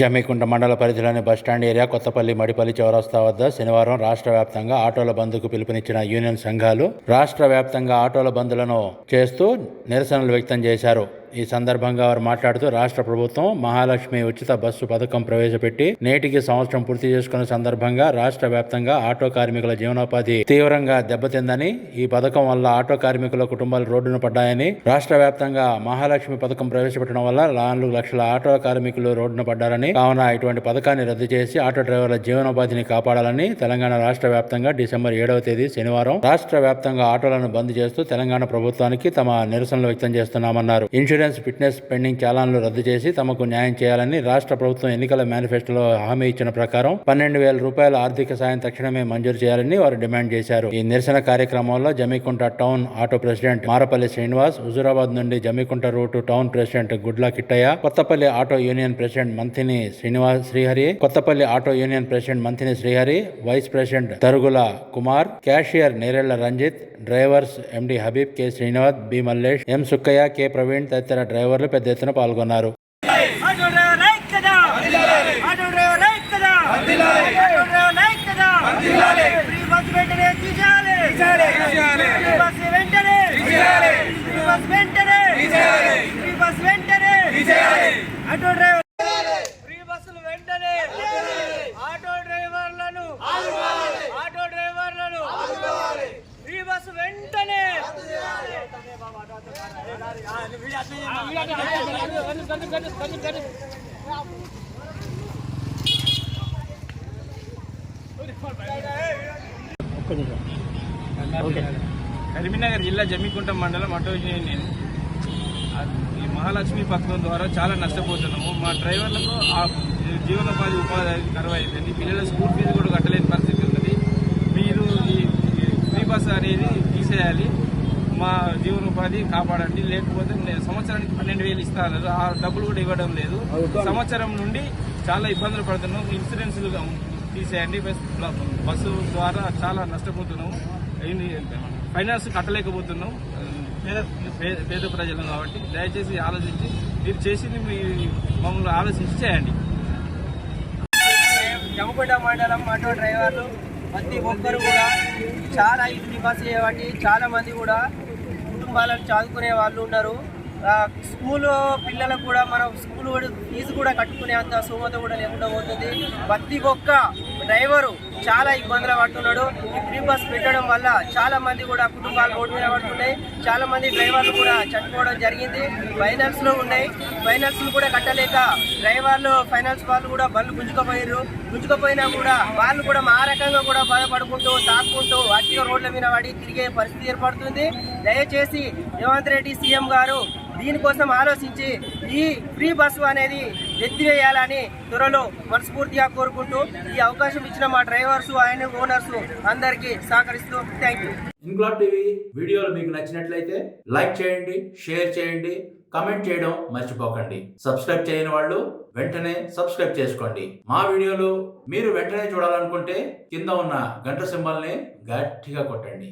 జమ్మికుంట మండల పరిధిలోని bus stand area Kothapalli Madipalli చౌరస్తా వద్ద శనివారం రాష్ట్ర వ్యాప్తంగా ఆటోల బంద్కు పిలుపునిచ్చిన యూనియన్ సంఘాలు రాష్ట్ర వ్యాప్తంగా ఆటోల బంద్లను చేస్తూ నిరసనలు వ్యక్తం చేశారు. ఈ సందర్భంగా వారు మాట్లాడుతూ రాష్ట్ర ప్రభుత్వం మహాలక్ష్మి ఉచిత బస్సు పథకం ప్రవేశపెట్టి నేటికి సంవత్సరం పూర్తి చేసుకున్న సందర్భంగా రాష్ట్ర వ్యాప్తంగా ఆటో కార్మికుల జీవనోపాధి తీవ్రంగా దెబ్బతిందని ఈ పథకం వల్ల ఆటో కార్మికుల కుటుంబాలు రోడ్డున పడ్డాయని రాష్ట్ర వ్యాప్తంగా మహాలక్ష్మి పథకం ప్రవేశపెట్టడం వల్ల నాలుగు లక్షల ఆటో కార్మికులు రోడ్డున పడ్డారని కావున ఇటువంటి పథకాన్ని రద్దు చేసి ఆటో డ్రైవర్ల జీవనోపాధిని కాపాడాలని తెలంగాణ రాష్ట్ర వ్యాప్తంగా డిసెంబర్ ఏడవ తేదీ శనివారం రాష్ట్ర వ్యాప్తంగా ఆటోలను బంద్ చేస్తూ తెలంగాణ ప్రభుత్వానికి తమ నిరసనలు వ్యక్తం చేస్తున్నామన్నారు. ఇన్సూరెన్స్ ఫిట్నెస్ పెండింగ్ చాలాన్లు రద్దు చేసి తమకు న్యాయం చేయాలని రాష్ట్ర ప్రభుత్వం ఎన్నికల మేనిఫెస్టోలో హామీ ఇచ్చిన ప్రకారం పన్నెండు వేల రూపాయల ఆర్థిక సాయం తక్షణమే మంజూరు చేయాలని వారు డిమాండ్ చేశారు. ఈ నిరసన కార్యక్రమంలో Jammikunta town auto president Marapalli Srinivas Huzurabad నుండి Jammikunta route town president Gudla Kittaiah Kothapalli auto union president Manthini Srinivas Srihari Kothapalli auto union president Manthini Srihari vice president Tarugula Kumar cashier Nerella Ranjith drivers MD Habib K Srinivas B Mallesh M Sukkaiah K Praveen తదితర డ్రైవర్లు పెద్ద ఎత్తున పాల్గొన్నారు. Auto driver right కదా auto driver right కదా auto driver right కదా free bus వెంటనే తీసేయాలి ఫ్రీ బస్ వెంటనే ఫ్రీ బస్ వెంటనే ఫ్రీ బస్ వెంటనే ఆటో డ్రైవర్ ఫ్రీ బస్సులు వెంటనే ఆటో డ్రైవర్లను ఆటో డ్రైవర్లను ఫ్రీ బస్సు వెంటనే కరీంనగర్ జిల్లా జమ్మికుంట మండలం ఆటో నేను. ఈ మహాలక్ష్మి పథకం ద్వారా చాలా నష్టపోతున్నాము. మా డ్రైవర్లకు ఆ జీవనోపాధి ఉపాధి కరువు అయిపోయింది పిల్లల స్కూల్ ఫీజు కూడా కట్టలేని పరిస్థితి ఉన్నది. మీరు ఈ ఫ్రీ బస్ అనేది తీసేయాలి. మా జీవనోపాధి కాపాడండి లేకపోతే నేను సంవత్సరానికి పన్నెండు వేలు ఇస్తాను ఆ డబ్బులు కూడా ఇవ్వడం లేదు. సంవత్సరం నుండి చాలా ఇబ్బందులు పడుతున్నాం. ఇన్సూరెన్స్లు తీసేయండి. బస్ బస్సు ద్వారా చాలా నష్టపోతున్నాము ఏంది? ఫైనాన్స్ కట్టలేకపోతున్నాం. పేద ప్రజలు కాబట్టి దయచేసి ఆలోచించి మీరు చేసింది మీ మమ్మల్ని ఆలోచించి చేయండి. జమ్మకుంట మండలం ఆటో డ్రైవర్లు ప్రతి ఒక్కరు కూడా చాలా ఈ ఫ్రీ బస్ చేయబట్టి చాలా మంది కూడా కుటుంబాలను చదువుకునే వాళ్ళు ఉన్నారు. స్కూల్ పిల్లలకు కూడా మనం స్కూల్ కూడా ఫీజు కూడా కట్టుకునే అంత సుమత కూడా లేకుండా పోతుంది. ప్రతి ఒక్క డ్రైవరు చాలా ఇబ్బందులు పడుతున్నాడు. ఈ ఫ్రీ బస్ పెట్టడం వల్ల చాలా మంది కూడా కుటుంబాలు రోడ్డు మీద పడుతున్నాయి. చాలా మంది డ్రైవర్లు కూడా చనిపోవడం జరిగింది. ఫైనాన్స్లో ఉన్నాయి. ఫైనాన్స్ కూడా కట్టలేక డ్రైవర్లు ఫైనాన్స్ వాళ్ళు కూడా బళ్ళు గుంజుకపోయారు గుంజుకపోయినా కూడా వాళ్ళు కూడా మా రకంగా కూడా బాధపడుకుంటూ తాక్కుంటూ అట్టిగా రోడ్ల మీద పడి తిరిగే పరిస్థితి ఏర్పడుతుంది. దయచేసి రేవంత్ రెడ్డి సీఎం గారు దీనికోసం ఆలోచించి ఈ ఫ్రీ బస్సు అనేది ఎత్తివేయాలని త్వరలో మనస్ఫూర్తిగా కోరుకుంటూ ఈ అవకాశం ఇచ్చిన మా డ్రైవర్స్ ఆయన ఓనర్స్ అందరికీ సహకరిస్తూ థ్యాంక్ యూ. ఇంక్లాబ్ టీవీ వీడియోలు మీకు నచ్చినట్లయితే లైక్ చేయండి షేర్ చేయండి కమెంట్ చేయడం మర్చిపోకండి. సబ్స్క్రైబ్ చేయని వాళ్ళు వెంటనే సబ్స్క్రైబ్ చేసుకోండి. మా వీడియోలు మీరు వెంటనే చూడాలనుకుంటే కింద ఉన్న గంట సింబల్ని గట్టిగా కొట్టండి.